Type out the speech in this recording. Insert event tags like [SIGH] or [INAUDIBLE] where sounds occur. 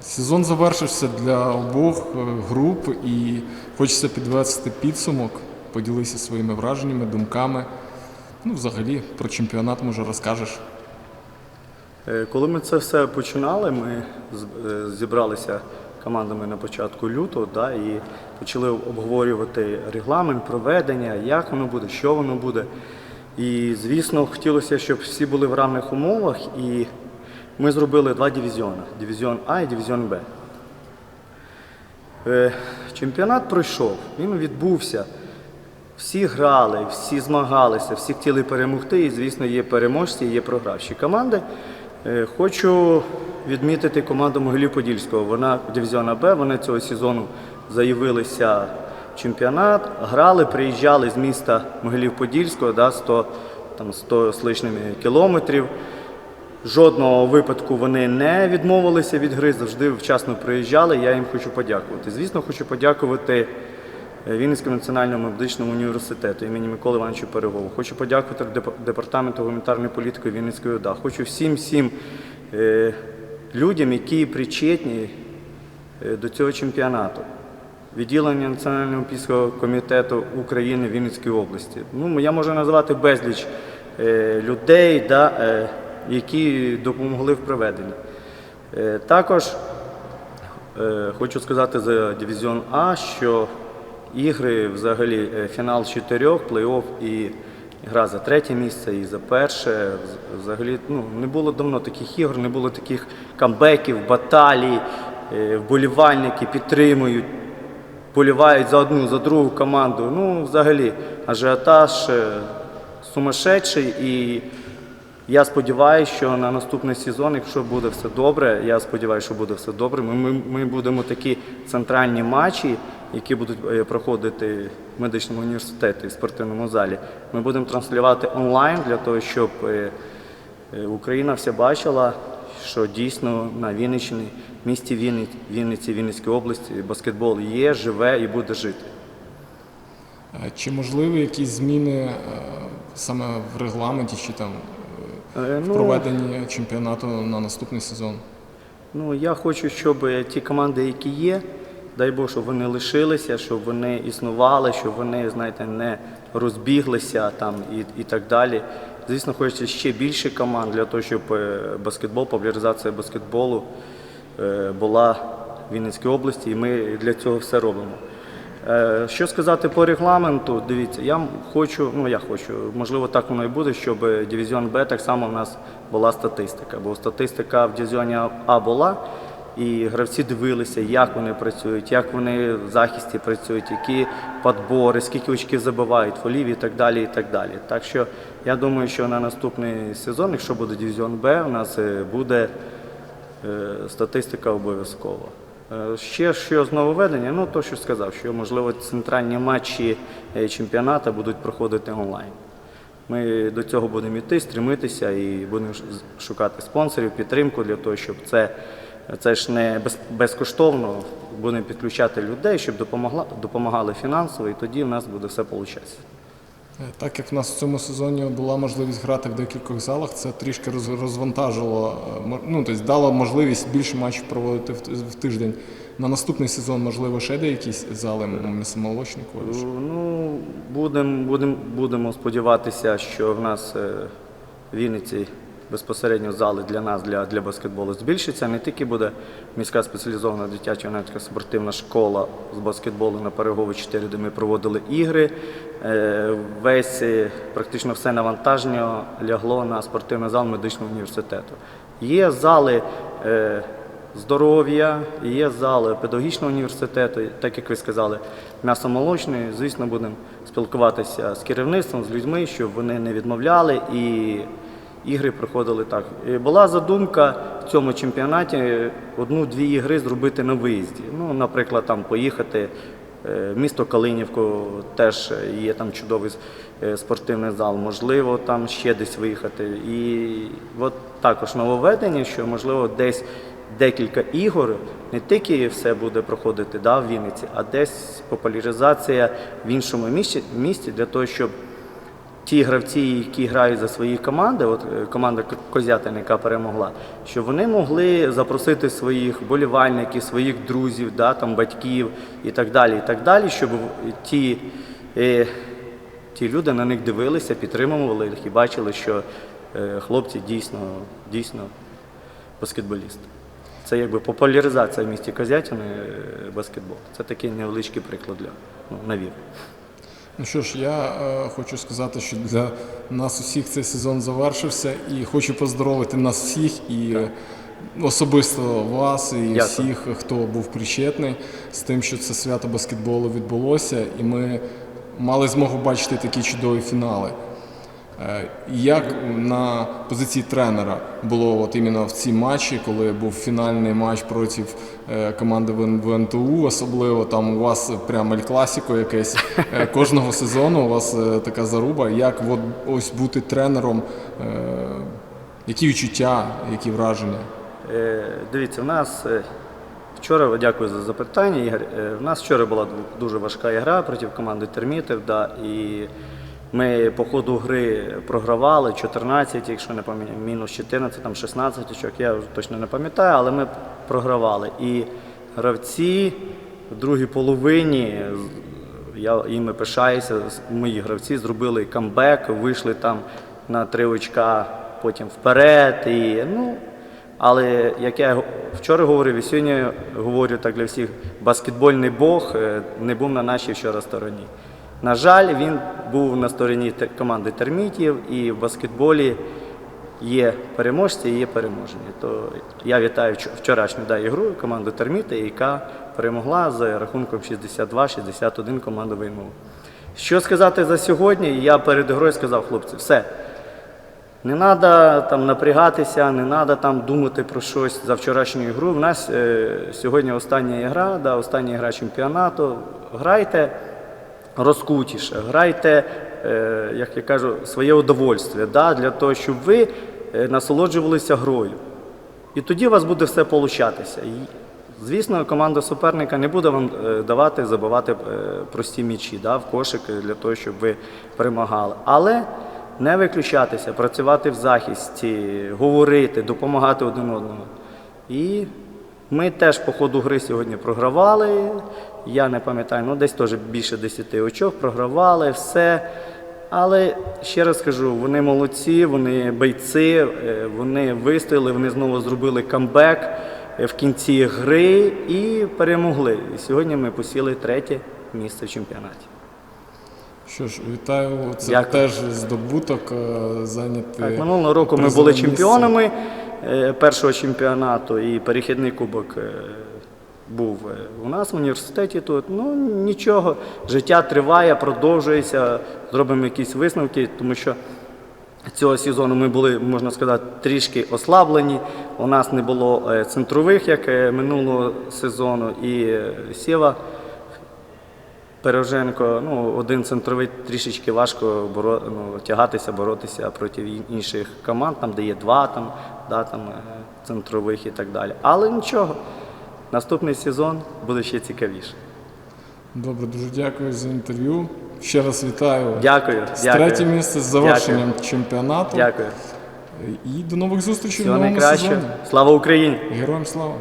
Сезон завершився для обох е, груп і хочеться підвести підсумок, поділитися своїми враженнями, думками. Ну, взагалі, про чемпіонат може розкажеш. Е, Коли ми це все починали, ми е, зібралися командами на початку лютого да, і почали обговорювати регламент, проведення, як воно буде, що воно буде. І, звісно, хотілося, щоб всі були в равних умовах, і ми зробили два дивізіони дивізіон А і дивізіон Б. Е, Чемпіонат пройшов, він відбувся. Всі грали, всі змагалися, всі хотіли перемогти, і, звісно, є переможці, є програвші команди. Е, Хочу відмітити команду Могилів-Подільського. Вона дивізіона Б, вони цього сезону заявилися в чемпіонат, грали, приїжджали з міста Могилів-Подільського, да, 100, там, 100 з лишніми кілометрів. Жодного випадку вони не відмовилися від гри, завжди вчасно приїжджали. Я їм хочу подякувати. Звісно, хочу подякувати е, Вінницькому національному медичному університету імені Миколи Івановича Перегову. Хочу подякувати Деп- департаменту гуманітарної політики Вінницької ОДА. Хочу всім всім е, людям, які причетні е, до цього чемпіонату. Відділення Національного Олімпійського комітету України в Вінницькій області. Ну, я можу назвати безліч людей, да, які допомогли в проведенні. Е, також е, хочу сказати за дивізіон А, що ігри взагалі е, фінал чотирьох, плей-офф і гра за третє місце і за перше. Взагалі ну, не було давно таких ігор, не було таких камбеків, баталій, вболівальники підтримують болівають за одну, за другу команду. Ну, взагалі, ажіотаж сумасшедший. І я сподіваюся, що на наступний сезон, якщо буде все добре, я сподіваюся, що буде все добре. Ми, ми, ми будемо такі центральні матчі, які будуть е, проходити в медичному університеті в спортивному залі. Ми будемо транслювати онлайн для того, щоб е, е, Україна вся бачила, що дійсно на Вінниччині, місті Вінниці, Вінниці, Вінницькій області баскетбол є, живе і буде жити. Чи можливі якісь зміни саме в регламенті чи там в ну, проведенні чемпіонату на наступний сезон? Ну, я хочу, щоб е, ті команди, які є, дай Бог, щоб вони лишилися, щоб вони існували, щоб вони, знаєте, не розбіглися там і, і так далі. Звісно, хочеться ще більше команд для того, щоб е, баскетбол, популяризація баскетболу е, була в Вінницькій області, і ми для цього все робимо. Е, Що сказати по регламенту? Дивіться, я хочу, ну я хочу, можливо, так воно і буде, щоб дивізіон Б так само в нас була статистика. Бо статистика в дивізіоні А була, і гравці дивилися, як вони працюють, як вони в захисті працюють, які подбори, скільки очків забивають, фолів і так далі. і Так далі. Так що я думаю, що на наступний сезон, якщо буде дивізіон Б, у нас е, буде Е, статистика обов'язкова. Е, Ще що з нововведення, ну то, що сказав, що можливо центральні матчі е, чемпіонату будуть проходити онлайн. Ми до цього будемо йти, стремитися і будемо шукати спонсорів, підтримку для того, щоб це, це ж не без, безкоштовно. Будемо підключати людей, щоб допомогла, допомагали фінансово, і тоді в нас буде все получатися. Е, Так як в нас в цьому сезоні була можливість грати в декількох залах, це трішки роз- розвантажило, е, ну, тобто дало можливість більше матчів проводити в, тиждень. На наступний сезон, можливо, ще де зали місомолочні коледж? Ну, будемо будем, будемо сподіватися, що в нас е, в Вінниці безпосередньо зали для нас, для, для баскетболу збільшиться. Не тільки буде міська спеціалізована дитяча юнацька спортивна школа з баскетболу на Перегові 4, де ми проводили ігри. Е, Весь е, практично все навантаження лягло на спортивний зал медичного університету. Є зали. е, здоров'я, є зали педагогічного університету, так як ви сказали, м'ясомолочний. Звісно, будемо спілкуватися з керівництвом, з людьми, щоб вони не відмовляли і ігри проходили так. Була задумка в цьому чемпіонаті одну-дві ігри зробити на виїзді. Ну, наприклад, там поїхати. е, Місто Калинівку теж є там чудовий е, спортивний зал, можливо, там ще десь виїхати. І от також нововведення, що можливо десь декілька ігор, не тільки все буде проходити да, в Вінниці, а десь популяризація в іншому місці, місті для того, щоб ті гравці, які грають за свої команди, от е, команда Козятин, яка перемогла, щоб вони могли запросити своїх болівальників, своїх друзів, да, там, батьків і так далі, і так далі, щоб ті, е, ті люди на них дивилися, підтримували їх і бачили, що е, хлопці дійсно, дійсно баскетболісти. Це якби популяризація в місті Козятини баскетбол. Це такий невеличкий приклад для ну, навів. Ну що ж, я е, хочу сказати, що для нас усіх цей сезон завершився, і хочу поздоровити нас всіх і е, особисто вас, і Дякую. всіх, хто був причетний з тим, що це свято баскетболу відбулося, і ми мали змогу бачити такі чудові фінали. Е, Як на позиції тренера було от іменно в ці матчі, коли був фінальний матч проти е, команди ВНТУ, особливо там у вас прямо ель класіко якесь е, [LAUGHS] кожного сезону. У вас така заруба. Як от ось бути тренером? Які відчуття, які враження? Дивіться, у нас вчора, дякую за запитання, Ігор. У нас вчора була дуже важка гра проти команди термітів. Да, і ми по ходу гри програвали 14, якщо не пам'ятаю, мінус 14, там 16 очок, я точно не пам'ятаю, але ми програвали. І гравці в другій половині, я їми пишаюся, мої гравці зробили камбек, вийшли там на три очка потім вперед. І, ну, але як я вчора говорив і сьогодні говорю так для всіх, баскетбольний Бог е, не був на нашій вчора стороні. На жаль, він був на стороні команди термітів, і в баскетболі є переможці і є переможені. То я вітаю вчорашню да, ігру команду терміти, яка перемогла з рахунком 62-61 команду ВНУ. Що сказати за сьогодні? Я перед грою сказав, хлопці, все. Не треба там напрягатися, не треба там думати про щось за вчорашню ігру. У нас е, сьогодні остання гра, да, остання гра чемпіонату. Грайте розкутіше, грайте, е, як я кажу, своє удовольствие, да, для того, щоб ви е, насолоджувалися грою. І тоді у вас буде все получатися. Звісно, команда суперника не буде вам е, давати забивати прості м'ячі да, в кошик е, для того, щоб ви перемагали. Але не виключатися, працювати в захисті, говорити, допомагати один одному. І ми теж по ходу гри сьогодні програвали. Я не пам'ятаю, ну десь теж більше 10 очок, програвали, все. Але ще раз кажу, вони молодці, вони бойці, е, вони вистояли, вони знову зробили камбек е, в кінці гри і перемогли. І сьогодні ми посіли третє місце в чемпіонаті. Що ж, вітаю. Це Дякую. теж здобуток е, зайняти. Так, минулого року ми були місце. чемпіонами першого чемпіонату, і перехідний кубок е, був е, у нас в університеті тут. Ну нічого, життя триває, продовжується, зробимо якісь висновки, тому що. Цього сезону ми були, можна сказати, трішки ослаблені. У нас не було е, центрових, як е, минулого сезону, і е, Сєва Переженко, ну, один центровий трішечки важко боро, ну, тягатися, боротися проти інших команд, там, де є два там, да, там, е, центрових і так далі. Але нічого, наступний сезон буде ще цікавіше. Добре, дуже дякую за інтерв'ю. Ще раз вітаю Дякую. з дякую. третє місце з завершенням чемпіонату. Дякую. І до нових зустрічей в Всього новому найкращого. сезоні. Слава Україні! Героям слава!